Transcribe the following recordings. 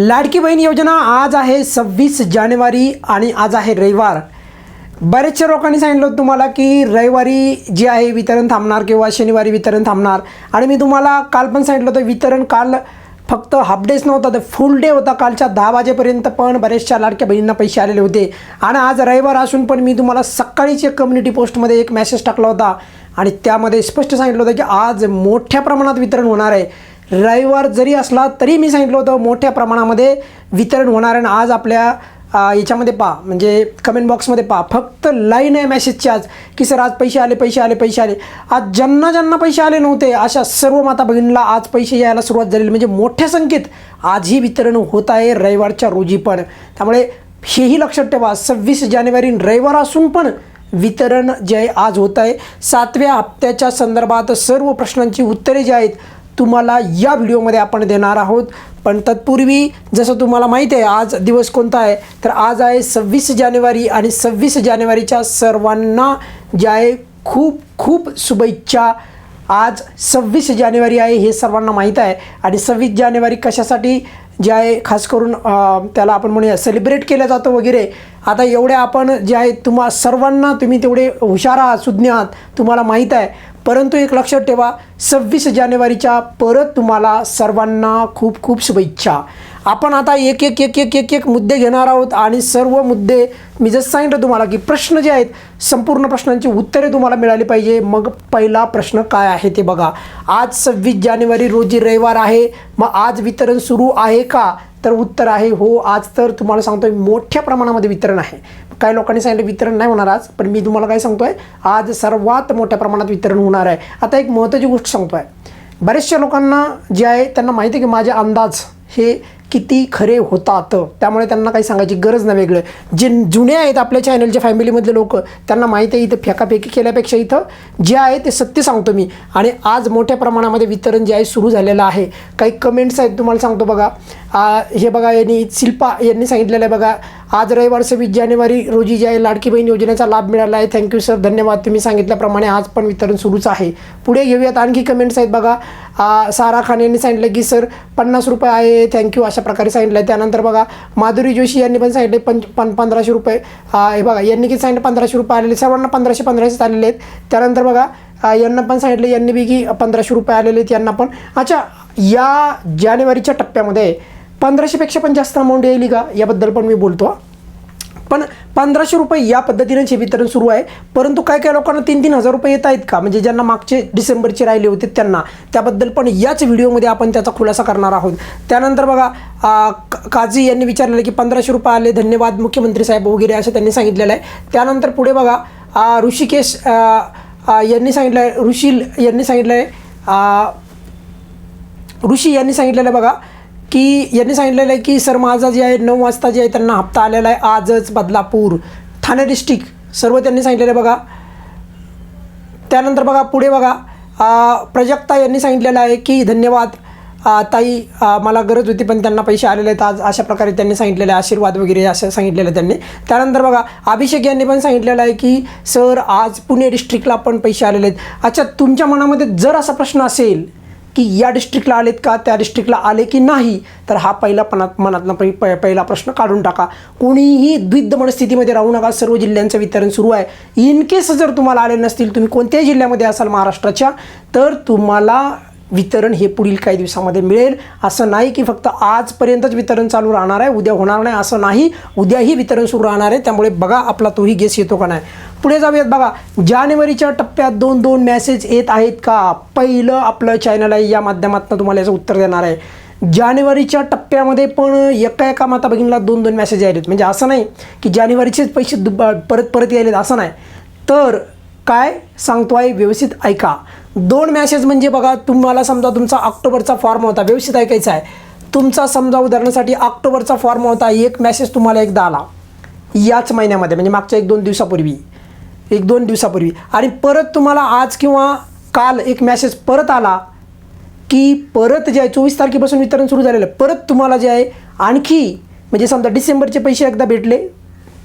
लाडकी बहीण योजना आज आहे सव्वीस जानेवारी आणि आज आहे रविवार. बरेचशा लोकांनी सांगितलं होतं तुम्हाला की रविवारी जे आहे वितरण थांबणार किंवा शनिवारी वितरण थांबणार. आणि मी तुम्हाला काल पण सांगितलं होतं वितरण काल फक्त हाफ डेच नव्हता तर फुल डे होता कालच्या दहा वाजेपर्यंत पण बऱ्याचशा लाडक्या बहिणींना पैसे आलेले होते. आणि आज रविवार असून पण मी तुम्हाला सकाळीच एक कम्युनिटी पोस्टमध्ये एक मेसेज टाकला होता. आणि त्यामध्ये स्पष्ट सांगितलं होतं की आज मोठ्या प्रमाणात वितरण होणार आहे. रविवार जरी असला तरी मी सांगितलं होतं मोठ्या प्रमाणामध्ये वितरण होणार आणि आज आपल्या याच्यामध्ये पहा म्हणजे कमेंट बॉक्समध्ये पहा फक्त लाईन आहे मेसेजची आज. की सर आज पैसे आले पैसे आले पैसे आले. आज ज्यांना ज्यांना पैसे आले नव्हते अशा सर्व माता भगिनीला आज पैसे यायला सुरुवात झालेली म्हणजे मोठ्या संख्येत आजही वितरण होत आहे रविवारच्या रोजी पण. त्यामुळे हेही लक्षात ठेवा सव्वीस जानेवारी रविवार असून पण वितरण जे आहे आज होत आहे. सातव्या हप्त्याच्या संदर्भात सर्व प्रश्नांची उत्तरे जी आहेत तुम्हाला या व्हिडिओमध्ये आपण देणार आहोत. पण तत्पूर्वी जसं तुम्हाला माहीत आहे आज दिवस कोणता आहे? तर आज आहे सव्वीस जानेवारी आणि सव्वीस जानेवारीच्या सर्वांना जे आहे खूप खूप शुभेच्छा. आज सव्वीस जानेवारी आहे हे सर्वांना माहीत आहे. आणि सव्वीस जानेवारी कशासाठी? जे आहे खास करून त्याला आपण म्हणूया सेलिब्रेट केलं जातं वगैरे. आता एवढे आपण जे आहे तुम्हा सर्वांना तुम्ही तेवढे हुशार आहात सुज्ञ आहात तुम्हाला माहीत आहे. परंतु एक लक्षात ठेवा सव्वीस जानेवारीच्या परत तुम्हाला सर्वांना खूप खूप शुभेच्छा. आपण आता एक एक एक एक एक एक मुद्दे घेणार आहोत आणि सर्व मुद्दे मी जसं सांगितलं तुम्हाला की प्रश्न जे आहेत संपूर्ण प्रश्नांची उत्तरे तुम्हाला मिळाली पाहिजे. मग पहिला प्रश्न काय आहे ते बघा. आज सव्वीस जानेवारी रोजी रविवार आहे. मग आज वितरण सुरू आहे का? तर उत्तर आहे हो आज तर तुम्हाला सांगतोय मोठ्या प्रमाणामध्ये वितरण आहे. काही लोकांनी सांगितलं वितरण नाही होणार आज पण मी तुम्हाला काय सांगतोय आज सर्वात मोठ्या प्रमाणात वितरण होणार आहे. आता एक महत्त्वाची गोष्ट सांगतोय. बऱ्याचशा लोकांना जे आहे त्यांना माहिती आहे की माझे अंदाज हे किती खरे होतात. त्यामुळे त्यांना काही सांगायची गरज नाही वेगळं. जे जुने आहेत आपल्या चॅनलच्या फॅमिलीमधले लोक त्यांना माहीत आहे इथं फेकाफेकी केल्यापेक्षा इथं जे आहे ते सत्य सांगतो मी. आणि आज मोठ्या प्रमाणामध्ये वितरण जे आहे सुरू झालेलं आहे. काही कमेंट्स आहेत तुम्हाला सांगतो बघा. हे बघा यांनी शिल्पा यांनी सांगितलेलं आहे बघा. आज रविवार सव्वीस जानेवारी रोजी जे आहे लाडकी बहीण योजनेचा लाभ मिळाला आहे थँक्यू सर धन्यवाद. तुम्ही सांगितल्याप्रमाणे आज पण वितरण सुरूच आहे. पुढे घेऊयात. आणखी कमेंट्स आहेत बघा. सारा खान यांनी सांगितलं की सर पन्नास रुपये आहे. थँक्यू अशा प्रकारे सांगितलं आहे त्यानंतर बघा माधुरी जोशी यांनी पण सांगितले पंच पं पंधराशे रुपये. हे बघा यांनी किती सांगितलं? पंधराशे रुपये आलेले सर्वांना पंधराशे पंधराशेच आलेले आहेत. त्यानंतर बघा यांना पण सांगितलं यांनी बी की पंधराशे रुपये आलेले आहेत. यांना पण. अच्छा या जानेवारीच्या टप्प्यामध्ये पंधराशेपेक्षा पण जास्त अमाऊंट येईल का? याबद्दल पण मी बोलतो पण पंधराशे रुपये या पद्धतीने हे वितरण सुरू आहे परंतु काय काय लोकांना तीन तीन हजार रुपये येत आहेत का? म्हणजे ज्यांना मागचे डिसेंबरचे राहिले होते त्यांना. त्याबद्दल पण याच व्हिडिओमध्ये आपण त्याचा खुलासा करणार आहोत. त्यानंतर बघा काझी यांनी विचारलेलं की पंधराशे रुपये आले धन्यवाद मुख्यमंत्री साहेब वगैरे असं त्यांनी सांगितलेलं आहे. त्यानंतर पुढे बघा ऋषिकेश यांनी सांगितलं आहे ऋषील यांनी सांगितलं आहे ऋषी यांनी सांगितलेलं आहे बघा की यांनी सांगितलेलं आहे की सर माझा जे आहे नऊ वाजता जे आहे त्यांना हप्ता आलेला आहे आजच बदलापूर ठाणे डिस्ट्रिक्ट सर्व त्यांनी सांगितलेलं आहे बघा. त्यानंतर बघा पुढे बघा. प्रजक्ता यांनी सांगितलेलं आहे की धन्यवाद. ताई मला गरज होती पण त्यांना पैसे आलेले आहेत आज. अशा प्रकारे त्यांनी सांगितलेलं आहे. आशीर्वाद वगैरे असं सांगितलेलं आहे त्यांनी. त्यानंतर बघा अभिषेक यांनी पण सांगितलेलं आहे की सर आज पुणे डिस्ट्रिक्टला पण पैसे आलेले आहेत. अच्छा तुमच्या मनामध्ये जर असा प्रश्न असेल की या डिस्ट्रिक्टला आलेत का त्या डिस्ट्रिक्टला आले की नाही तर हा पहिला पणात मनातनं पहि प- पहिला प्रश्न काढून टाका. कोणीही द्विध मनस्थितीमध्ये राहू नका सर्व जिल्ह्यांचं वितरण सुरू आहे. इन केस जर तुम्हाला आले नसतील तुम्ही कोणत्याही जिल्ह्यामध्ये असाल महाराष्ट्राच्या तर तुम्हाला वितरण हे पुढील काही दिवसामध्ये मिळेल. असं नाही की फक्त आजपर्यंतच वितरण चालू राहणार आहे उद्या होणार नाही असं नाही. उद्याही वितरण सुरू राहणार आहे त्यामुळे बघा आपला तोही गेस येतो का नाही. पुढे जाऊयात बघा. जानेवारीच्या टप्प्यात दोन दोन मॅसेज येत आहेत का? पहिलं आपलं चॅनल आहे या माध्यमातून तुम्हाला याचं उत्तर देणार आहे. जानेवारीच्या टप्प्यामध्ये पण एका एका माता भगिनीला दोन दोन मेसेज यायलेत. म्हणजे असं नाही की जानेवारीचेच पैसे दुब परत परत यायलेत असं नाही. तर काय सांगतो आहे व्यवस्थित ऐका. दोन मॅसेज म्हणजे बघा तुम्हाला समजा तुमचा ऑक्टोबरचा फॉर्म होता व्यवस्थित ऐकायचा आहे. तुमचा समजा उदाहरणासाठी ऑक्टोबरचा फॉर्म होता एक मॅसेज तुम्हाला एकदा आला. याच महिन्यामध्ये म्हणजे मागच्या एक दोन दिवसापूर्वी. एक दोन दिवसापूर्वी. आणि परत तुम्हाला आज किंवा काल एक मॅसेज परत आला की परत जे आहे चोवीस तारखेपासून वितरण सुरू झालेलं आहे. परत तुम्हाला जे आहे आणखी म्हणजे समजा डिसेंबरचे पैसे एकदा भेटले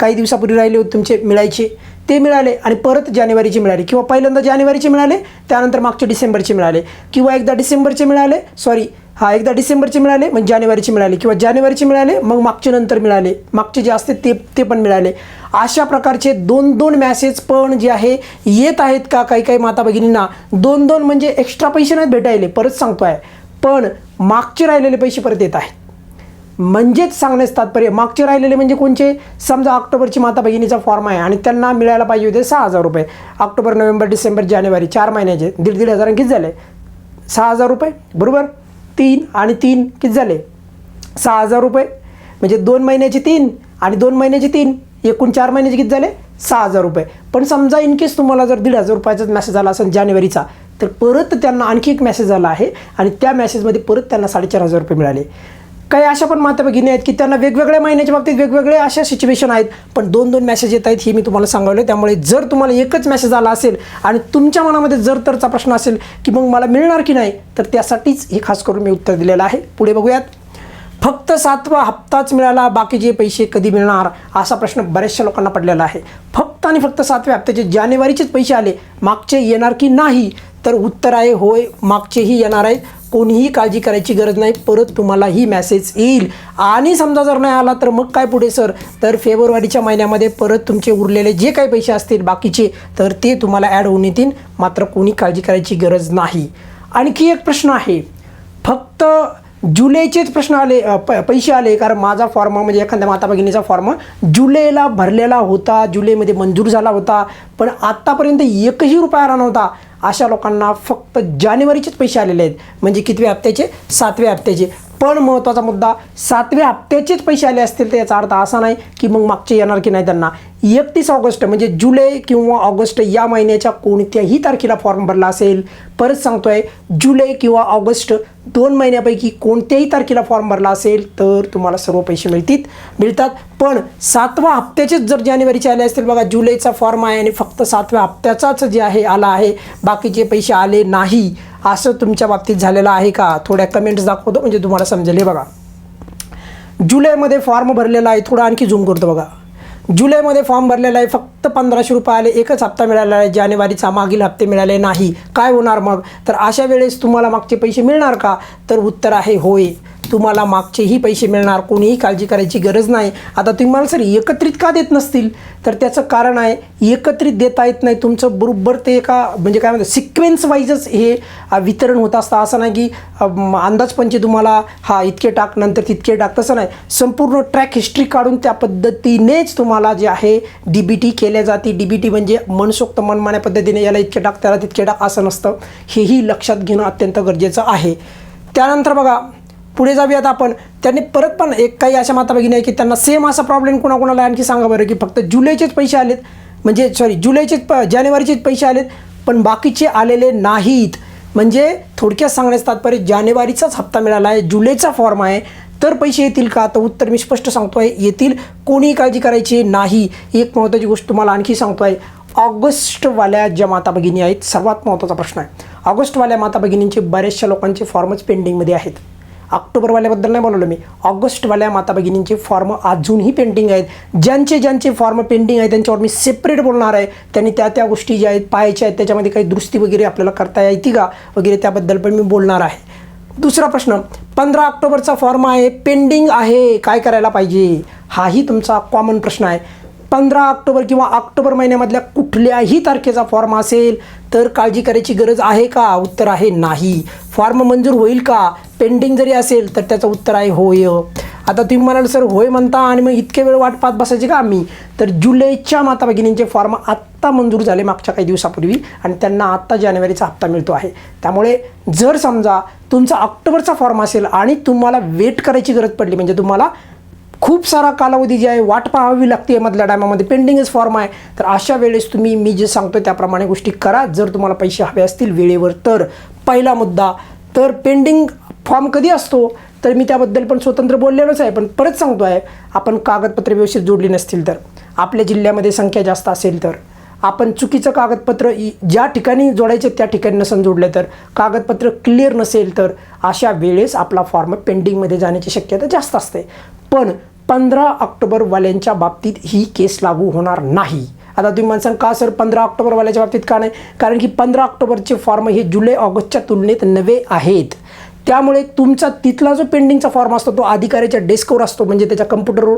काही दिवसापूर्वी राहिले होते तुमचे मिळायचे. ते मिळाले आणि परत जानेवारीचे मिळाले किंवा पहिल्यांदा जानेवारीचे मिळाले त्यानंतर मागचे डिसेंबरचे मिळाले. किंवा एकदा डिसेंबरचे मिळाले सॉरी हा एकदा डिसेंबरचे मिळाले मग जानेवारीचे मिळाले. किंवा जानेवारीचे मिळाले मग मागचे नंतर मिळाले. मागचे जे असते ते ते पण मिळाले. अशा प्रकारचे दोन दोन मॅसेज पण जे आहे येत आहेत का काही काही माता भगिनींना? दोन दोन म्हणजे एक्स्ट्रा पैसे नाहीत भेटायले परत सांगतो आहे पण मागचे राहिलेले पैसे परत येत आहेत. म्हणजेच सांगण्यास तात्पर्य मागचे राहिलेले म्हणजे कोणचे? समजा ऑक्टोबरची माता भगिनीचा फॉर्म आहे आणि त्यांना मिळायला पाहिजे होते सहा हजार रुपये. ऑक्टोबर नोव्हेंबर डिसेंबर जानेवारी चार महिन्याचे दीड दीड हजार किती झाले? सहा हजार रुपये. बरोबर? तीन आणि तीन किती झाले? सहा हजार रुपये. म्हणजे दोन महिन्याचे तीन आणि दोन महिन्याचे तीन. एकूण चार महिन्याचे किती झाले? सहा हजार रुपये. पण समजा इनकेस तुम्हाला जर दीड हजार रुपयाचाच मेसेज आला असेल जानेवारीचा तर परत त्यांना आणखी एक मेसेज आला आहे आणि त्या मेसेजमध्ये परत त्यांना साडेचार हजार रुपये मिळाले. काही अशा पण माता भगिनी आहेत की त्यांना वेगवेगळ्या महिन्याच्या बाबतीत वेगवेगळे अशा सिच्युएशन आहेत. पण दोन दोन मेसेज येत आहेत हे मी तुम्हाला सांगवलं त्यामुळे जर तुम्हाला एकच मेसेज आला असेल आणि तुमच्या मनामध्ये जर तरचा प्रश्न असेल की मग मला मिळणार की नाही तर त्यासाठीच हे खास करून मी उत्तर दिलेलं आहे. पुढे बघूयात. फक्त सातवा हप्ताच मिळाला बाकीचे पैसे कधी मिळणार असा प्रश्न बऱ्याचशा लोकांना पडलेला आहे. फक्त आणि फक्त सातव्या हप्त्याचे जानेवारीचेच पैसे आले मागचे येणार की नाही तर उत्तर आहे होय मागचेही येणार आहेत कोणीही काळजी करायची गरज नाही परत तुम्हाला ही मॅसेज येईल. आणि समजा जर नाही आला तर मग काय पुढे सर तर फेब्रुवारीच्या महिन्यामध्ये परत तुमचे उरलेले जे काही पैसे असतील बाकीचे तर ते तुम्हाला ॲड होऊन येतील. मात्र कोणी काळजी करायची गरज नाही. आणखी एक प्रश्न आहे. फक्त जुलैचेच प्रश्न आले प पैसे आले कारण माझा फॉर्म म्हणजे एखाद्या माता भगिनीचा फॉर्म जुलैला भरलेला होता जुलैमध्ये मंजूर झाला होता पण आत्तापर्यंत एकही रुपया आला नव्हता. अशा लोकांना फक्त जानेवारीचेच पैसे आलेले आहेत. म्हणजे कितव्या हप्त्याचे? सातव्या हप्त्याचे. पण महत्त्वाचा मुद्दा सातव्या हप्त्याचेच पैसे आले असतील तर याचा अर्थ असा नाही की मग मागचे येणार की नाही त्यांना. एकतीस ऑगस्ट म्हणजे जुलै किंवा ऑगस्ट या महिन्याच्या कोणत्याही तारखेला फॉर्म भरला असेल. परत सांगतोय जुलै किंवा ऑगस्ट दोन महिन्यापैकी कोणत्याही तारखेला फॉर्म भरला असेल तर तुम्हाला सर्व पैसे मिळतील मिळतात. पण सातवा हप्त्याचेच जर जानेवारीचे आले असतील बघा जुलैचा फॉर्म आहे आणि फक्त सातव्या हप्त्याचाच जे आहे आला आहे. बाकीचे पैसे आले नाही असं तुमच्या बाबतीत झालेलं आहे का? थोड्या कमेंट्स दाखवतो म्हणजे तुम्हाला समजेल. हे बघा. जुलैमध्ये फॉर्म भरलेला आहे थोडा आणखी झूम करतो बघा. जुलैमध्ये फॉर्म भरलेला आहे. फक्त पंधराशे रुपये आले एकच हप्ता मिळाला आहे. जानेवारीचा मागील हप्ते मिळाले नाही. काय होणार मग? तर अशा वेळेस तुम्हाला मागचे पैसे मिळणार का? तर उत्तर आहे होय. तुम्हाला मागचेही पैसे मिळणार कोणीही काळजी करायची गरज नाही. आता तुम्ही म्हणाल सर एकत्रित का देत नसतील? तर त्याचं कारण आहे एकत्रित देता येत नाही. तुमचं बरोबर ते एका म्हणजे काय म्हणतात सिक्वेन्स वाईजच हे वितरण होत असतं. असं नाही की अंदाजपंचे तुम्हाला हा इतके टाक नंतर तितके टाक तसं नाही. संपूर्ण ट्रॅक हिस्ट्री काढून त्या पद्धतीनेच तुम्हाला जे आहे डी बी टी केल्या जाते. डी बी टी म्हणजे मनसोक्त मनमान्या पद्धतीने याला इतके टाक त्याला तितके टाक असं नसतं. हेही लक्षात घेणं अत्यंत गरजेचं आहे. त्यानंतर बघा पुढे जाऊयात आपण. त्यांनी परत पण एक काही अशा माता भगिनी आहे की त्यांना सेम असा प्रॉब्लेम कोणाकोणाला आणखी सांगा बरं की फक्त जुलैचेच पैसे आलेत. म्हणजे सॉरी जुलैचेच प जानेवारीचेच पैसे आलेत पण बाकीचे आलेले नाहीत. म्हणजे थोडक्यात सांगण्याचं तात्पर्य जानेवारीचाच हप्ता मिळाला आहे जुलैचा फॉर्म आहे. तर पैसे येतील का? तर उत्तर मी स्पष्ट सांगतो आहे येतील. कोणीही काळजी करायची नाही. एक महत्त्वाची गोष्ट तुम्हाला आणखी सांगतो आहे ऑगस्टवाल्या ज्या माता भगिनी आहेत सर्वात महत्त्वाचा प्रश्न आहे. ऑगस्टवाल्या माता भगिनींचे बऱ्याचशा लोकांचे फॉर्मच पेंडिंगमध्ये आहेत. ऑक्टोबरवाल्याबद्दल नाही बोलवलं मी. ऑगस्टवाल्या माता भगिनींचे फॉर्म अजूनही पेंडिंग आहेत. ज्यांचे ज्यांचे फॉर्म पेंडिंग आहेत त्यांच्यावर मी सेपरेट बोलणार आहे. त्यांनी त्या त्या गोष्टी ज्या आहेत पाहायच्या आहेत त्याच्यामध्ये काही दुरुस्ती वगैरे आपल्याला करता येते का वगैरे त्याबद्दल पण मी बोलणार आहे. दुसरा प्रश्न पंधरा ऑक्टोबरचा फॉर्म आहे पेंडिंग आहे. काय करायला पाहिजे? हाही तुमचा कॉमन प्रश्न आहे. पंधरा ऑक्टोबर किंवा ऑक्टोबर महिन्यामधल्या कुठल्याही तारखेचा फॉर्म असेल तर काळजी करायची गरज आहे का? उत्तर आहे नाही. फॉर्म मंजूर होईल का? पेंडिंग जरी असेल तर त्याचं उत्तर आहे होय. आता तुम्ही म्हणाल सर होय म्हणता आणि मग इतके वेळ वाट पाहत बसायचे का आम्ही? तर जुलैच्या माता भगिनींचे फॉर्म आत्ता मंजूर झाले मागच्या काही दिवसापूर्वी आणि त्यांना आत्ता जानेवारीचा हप्ता मिळतो आहे. त्यामुळे जर समजा तुमचा ऑक्टोबरचा फॉर्म असेल आणि तुम्हाला वेट करायची गरज पडली म्हणजे तुम्हाला खूप सारा कालावधी जे आहे वाट पाहावी लागते मधल्या टायमामध्ये पेंडिंगच फॉर्म आहे तर अशा वेळेस तुम्ही मी जे सांगतो त्याप्रमाणे गोष्टी करा. जर तुम्हाला पैसे हवे असतील वेळेवर तर. पहिला मुद्दा तर पेंडिंग फॉर्म कधी असतो? तर मी त्याबद्दल पण स्वतंत्र बोललेलोच आहे पण परत सांगतो आहे आपण कागदपत्रे व्यवस्थित जोडली नसतील तर. आपल्या जिल्ह्यामध्ये संख्या जास्त असेल तर. आपण चुकीचं कागदपत्र ज्या ठिकाणी जोडायचे त्या ठिकाणी नसून जोडले तर. कागदपत्र क्लिअर नसेल तर अशा वेळेस आपला फॉर्म पेंडिंगमध्ये जाण्याची शक्यता जास्त असते. पण पंधरा ऑक्टोबरवाल्यांच्या बाबतीत ही केस लागू होणार नाही. आता तुम्ही म्हणसान का सर पंधरा ऑक्टोबरवाल्याच्या बाबतीत का नाही? कारण की पंधरा ऑक्टोबरचे फॉर्म हे जुलै ऑगस्टच्या तुलनेत नवे आहेत. त्यामुळे तुमचा तिथला जो पेंडिंगचा फॉर्म असतो तो अधिकाऱ्याच्या डेस्कवर असतो म्हणजे त्याच्या कम्प्युटरवर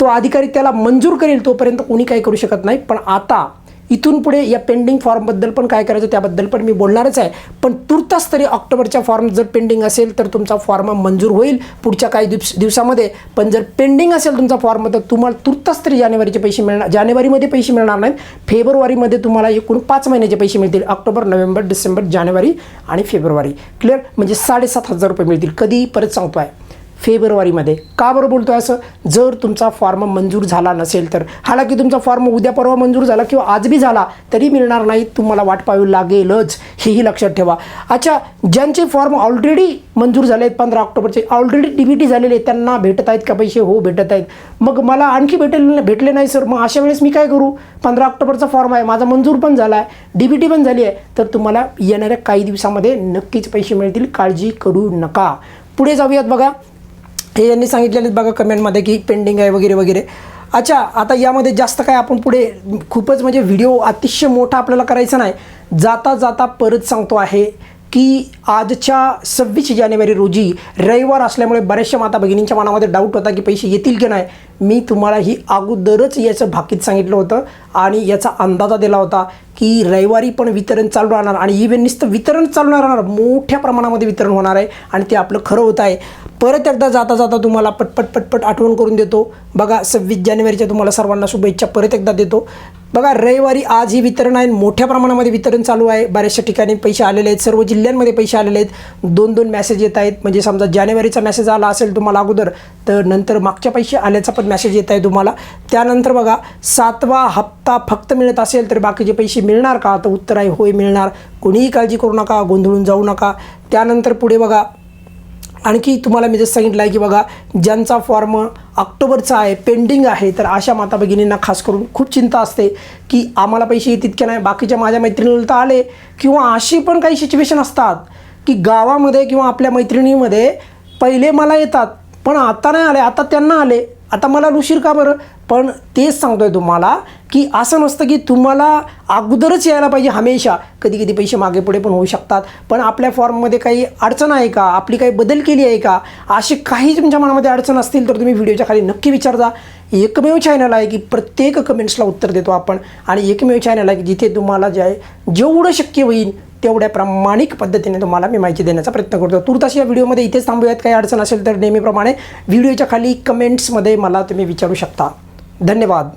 तो अधिकारी त्याला मंजूर करेल तोपर्यंत कोणी काही करू शकत नाही. पण आता इथून पुढे या पेंडिंग फॉर्मबद्दल पण काय करायचं त्याबद्दल पण मी बोलणारच आहे. पण तुर्तास तरी ऑक्टोबरच्या फॉर्म जर पेंडिंग असेल तर तुमचा फॉर्म मंजूर होईल पुढच्या काही दिवस दिवसामध्ये. पण जर पेंडिंग असेल तुमचा फॉर्म तर तुम्हाला तुर्तास तरी जानेवारीचे पैसे मिळणार जानेवारीमध्ये पैसे मिळणार नाहीत. फेब्रुवारीमध्ये तुम्हाला एकूण पाच महिन्याचे पैसे मिळतील. ऑक्टोबर नोव्हेंबर डिसेंबर जानेवारी आणि फेब्रुवारी. क्लिअर म्हणजे साडेसात हजार रुपये मिळतील. कधी परत सांगतो आहे फेब्रुवारीमध्ये. का बरं बोलतो आहे असं? जर तुमचा फॉर्म मंजूर झाला नसेल तर. हालाकी तुमचा फॉर्म उद्या परवा मंजूर झाला किंवा आज बी झाला तरी मिळणार नाही तुम्हाला वाट पाहावी लागेलच. हेही लक्षात ठेवा. अच्छा ज्यांचे फॉर्म ऑलरेडी मंजूर झाले आहेत पंधरा ऑक्टोबरचे ऑलरेडी डी बी टी झालेले आहेत त्यांना भेटत आहेत का पैसे? हो भेटत आहेत. मग मला आणखी भेटेल भेटले नाही सर. मग अशा वेळेस मी काय करू? पंधरा ऑक्टोबरचा फॉर्म आहे माझा मंजूर पण झाला आहे डी बी टी पण झाली आहे तर तुम्हाला येणाऱ्या काही दिवसामध्ये नक्कीच पैसे मिळतील. काळजी करू नका. पुढे जाऊयात बघा. हे यांनी सांगितलेले बघा कमेंटमध्ये की पेंडिंग आहे वगैरे वगैरे. अच्छा आता यामध्ये जास्त काय आपण पुढे खूपच म्हणजे व्हिडिओ अतिशय मोठा आपल्याला करायचा नाही. जाता जाता परत सांगतो आहे की आजच्या सव्वीस जानेवारी रोजी रविवार असल्यामुळे बऱ्याचशा माता भगिनींच्या मनामध्ये डाऊट होता की पैसे येतील की नाही. मी तुम्हाला ही अगोदरच याचं भाकीत सांगितलं होतं आणि याचा अंदाजा दिला होता की रविवारी पण वितरण चालू राहणार आणि इव्हन नुसतं वितरण चालू राहणार मोठ्या प्रमाणामध्ये वितरण होणार आहे आणि ते आपलं खरं होत आहे. परत एकदा जाता जाता तुम्हाला पटपट पटपट आठवण करून देतो. बघा सव्वीस जानेवारीच्या तुम्हाला सर्वांना शुभेच्छा परत एकदा देतो. बघा रविवारी आज ही वितरण आहे मोठ्या प्रमाणामध्ये वितरण चालू आहे. बऱ्याचशा ठिकाणी पैसे आलेले आहेत सर्व जिल्ह्यांमध्ये पैसे आलेले आहेत. दोन दोन मेसेज येत आहेत. म्हणजे समजा जानेवारीचा मेसेज आला असेल तुम्हाला अगोदर तर नंतर मागच्या पैसे आल्याचा पण मेसेज येत आहे तुम्हाला. त्यानंतर बघा सातवा हप्ता फक्त मिळत असेल तर बाकीचे पैसे मिळणार का? तर उत्तर आहे होय मिळणार. कोणीही काळजी करू नका गोंधळून जाऊ नका. त्यानंतर पुढे बघा आणखी तुम्हाला मी जसं सांगितलं आहे की बघा ज्यांचा फॉर्म ऑक्टोबरचा आहे पेंडिंग आहे तर अशा माता भगिनींना खास करून खूप चिंता असते की आम्हाला पैसे तितके नाही. बाकीच्या माझ्या मैत्रिणीला तर आले. किंवा अशी पण काही सिच्युएशन असतात की गावामध्ये किंवा आपल्या मैत्रिणीमध्ये पहिले मला येतात. पण आता नाही आले आता त्यांना आले. आता मला उशीर का बरं? पण तेच सांगतोय तुम्हाला की असं नसतं की तुम्हाला अगोदरच यायला पाहिजे हमेशा. कधी कधी पैसे मागे पुढे पण होऊ शकतात. पण आपल्या फॉर्ममध्ये काही अडचण आहे का? आपली काही बदल केली आहे का? असे काही तुमच्या मनामध्ये अडचण असतील तर तुम्ही व्हिडिओच्या खाली नक्की विचारता. एकमेव चॅनल आहे की प्रत्येक कमेंट्सला उत्तर देतो आपण. आणि एकमेव चॅनल आहे की जिथे तुम्हाला जे आहे जेवढं शक्य होईल तेवढ्या प्रामाणिक पद्धतीने तुम्हाला मी माहिती देण्याचा प्रयत्न करतो. तुर्तास या व्हिडिओमध्ये इथेच थांबूयात. काही अडचण असेल तर नेहमीप्रमाणे व्हिडिओच्या खाली कमेंट्समध्ये मला तुम्ही विचारू शकता. धन्यवाद.